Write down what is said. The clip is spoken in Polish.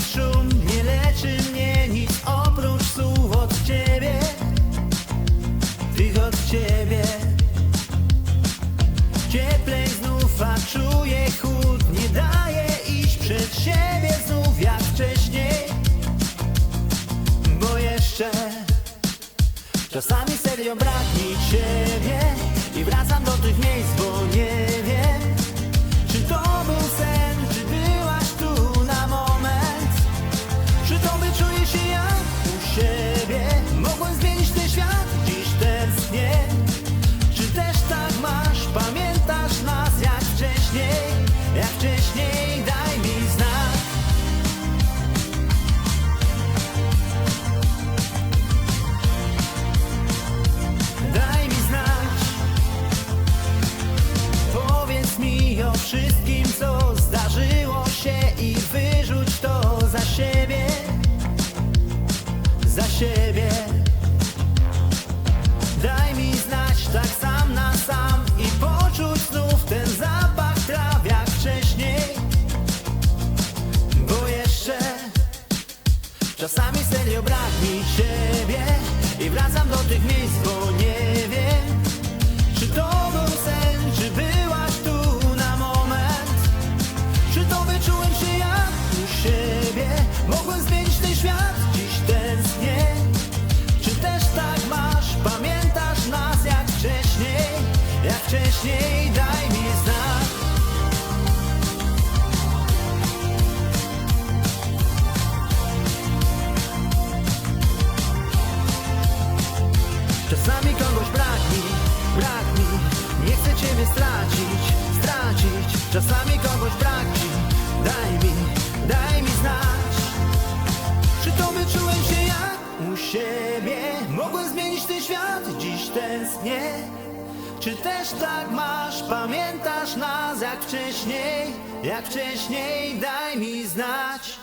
szum nie leczy mnie nic oprócz słów od ciebie Tych od ciebie. Cieplej znów, a czuję chłód Nie daje iść przed siebie znów jak wcześniej Bo jeszcze Czasami serio brak mi ciebie I wracam do tych miejsc, bo wcześniej, daj mi znak. Daj mi znać. Powiedz mi o wszystkim, co zdarzyło się I wyrzuć to za siebie. Za siebie Czasami serio brak mi ciebie I wracam do tych miejsc, bo nie wiem Czy to był sen, czy byłaś tu na moment. Czy to wyczułem się jak u siebie? Mogłem zmienić ten świat, dziś tęsknię. Czy też tak masz, pamiętasz nas jak wcześniej? Jak wcześniej, daj mi znak Czasami kogoś brak mi, brak mi Nie chcę ciebie stracić, stracić. Czasami kogoś brak Daj mi, daj mi znać. Czy to wyczułem się jak u siebie. Mogłem zmienić ten świat, dziś tęsknię. Czy też tak masz, pamiętasz nas jak wcześniej? Jak wcześniej, daj mi znać